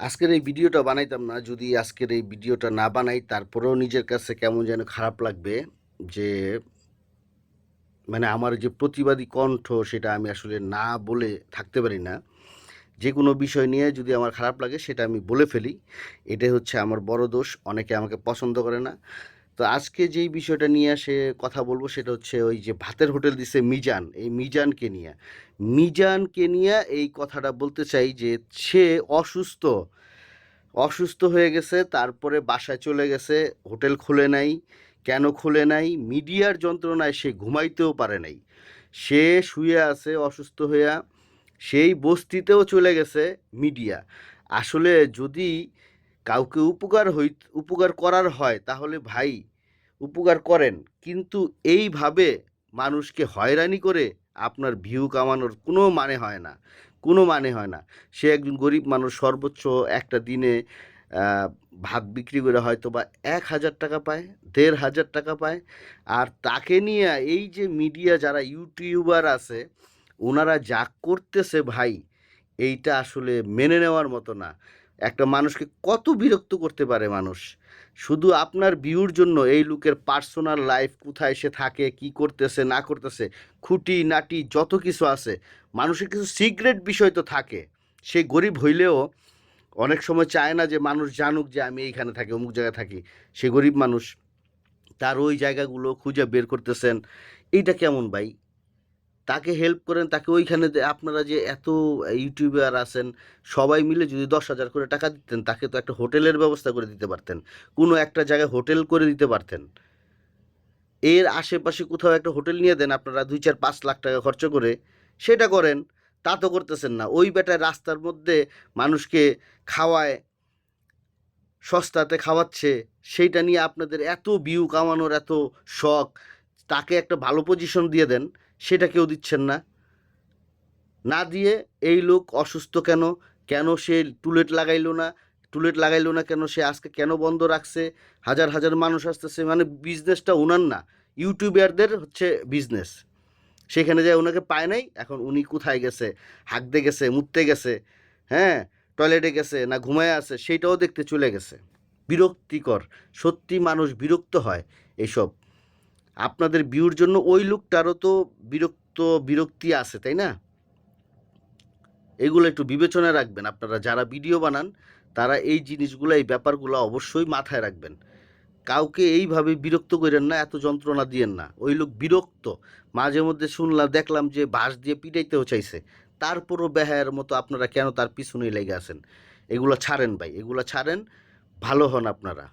আজকের এই ভিডিওটা বানাইতাম না, যদি আজকের এই ভিডিওটা না বানাই, তারপরেও নিজের কাছে কেমন যেন খারাপ লাগবে যে মানে আমার যে প্রতিবাদী কণ্ঠ সেটা আমি আসলে না বলে থাকতে পারি না। যে কোনো বিষয় নিয়ে যদি আমার খারাপ লাগে, সেটা আমি বলে ফেলি। এটাই হচ্ছে আমার বড় দোষ, অনেকে আমাকে পছন্দ করে না। তো আজকে যেই বিষয়টা নিয়ে সে কথা বলব সেটা হচ্ছে ওই যে ভাতের হোটেল দিছে মিজান। এই মিজানকে নিয়ে। মিজানকে নিয়ে এই কথাটা বলতে চাই যে সে অসুস্থ। অসুস্থ হয়ে গেছে, তারপরে বাসায় চলে গেছে, হোটেল খুলে নাই। কেন খুলে নাই? মিডিয়ার যন্ত্রণায় সে ঘুমাইতেও পারে নাই। সে শুয়ে আছে অসুস্থ হইয়া, সেই বস্তিতেও চলে গেছে মিডিয়া। আসলে যদি কাউকে উপকার হই, উপকার করার হয়, তাহলে ভাই উপকার করেন। কিন্তু এইভাবে মানুষকে হয়রানি করে আপনার ভিউ কামানোর কোনো মানে হয় না। কোনো মানে হয় না। সে একজন গরিব মানুষ সর্বোচ্চ একটা দিনে ভাত বিক্রি করে হয়তো বা এক হাজার টাকা পায়, দেড় হাজার টাকা পায়। আর তাকে নিয়ে এই যে মিডিয়া যারা ইউটিউবার আছে, ওনারা যা করতেছে ভাই, এইটা আসলে মেনে নেওয়ার মতো না। একটা মানুষকে কত বিরক্ত করতে পারে মানুষ? শুধু আপনার ভিউর জন্য এই লোকের পার্সোনাল লাইফ কোথায় সে থাকে, কি করতেছে, না করতেছে, খুঁটি, নাটি, যত কিছু আছে, মানুষের কিছু সিক্রেট বিষয় তো থাকে। সে গরিব হইলেও অনেক সময় চায় না যে মানুষ জানুক যে আমি এইখানে থাকি, অমুক জায়গায় থাকি। সে গরিব মানুষ, তার ওই জায়গাগুলো খুঁজে বের করতেছেন। এইটা কেমন ভাই? তাকে হেল্প করেন, তাকে ওইখানে আপনারা যে এত ইউটিউবার আছেন, সবাই মিলে যদি দশ হাজার করে টাকা দিতেন, তাকে তো একটা হোটেলের ব্যবস্থা করে দিতে পারতেন। কোনো একটা জায়গায় হোটেল করে দিতে পারতেন। এর আশেপাশে কোথাও একটা হোটেল নিয়ে দেন আপনারা দুই চার পাঁচ লাখ টাকা খরচ করে, সেটা করেন, তা তো করতেছেন না। ওই বেটায় রাস্তার মধ্যে মানুষকে খাওয়ায়, সস্তাতে খাওয়াচ্ছে, সেইটা নিয়ে আপনাদের এত ভিউ কামানোর এত শখ, তাকে একটা ভালো পজিশন দিয়ে দেন সেটা কেউ দিচ্ছেন না। না দিয়ে এই লোক অসুস্থ কেন? কেন সে টুলেট লাগাইলো না? টুলেট লাগাইলো না কেন? সে আজকে কেন বন্ধ রাখছে? হাজার হাজার মানুষ আসতেছে। মানে বিজনেসটা ওনার না। ইউটিউবারদের হচ্ছে বিজনেস সেখানে যায় ওনাকে পায় নাই। এখন উনি কোথায় গেছে? হাঁকতে গেছে, মুততে গেছে। হ্যাঁ? টয়লেটে গেছে না ঘুমায় আছে? সেইটাও দেখতে চলে গেছে। বিরক্তিকর। সত্যি মানুষ বিরক্ত হয় এইসব আপনাদের ভিউর জন্য ওই লোকটারও তো বিরক্ত, বিরক্তি আছে, তাই না? এগুলো একটু বিবেচনায় রাখবেন আপনারা, যারা ভিডিও বানান, তারা এই জিনিসগুলো, এই ব্যাপারগুলো অবশ্যই মাথায় রাখবেন। কাউকে এইভাবে বিরক্ত করেন না, এত যন্ত্রণা দিয়েন না। ওই লোক বিরক্ত, মাঝে মধ্যে শুনলাম, দেখলাম যে বাঁশ দিয়ে পিটাইতেও চাইছে। তারপরও বেহায়ের মতো আপনারা কেন তার পিছনেই লেগে আছেন? এগুলো ছাড়েন ভাই, এগুলো ছাড়েন, ভালো হন আপনারা।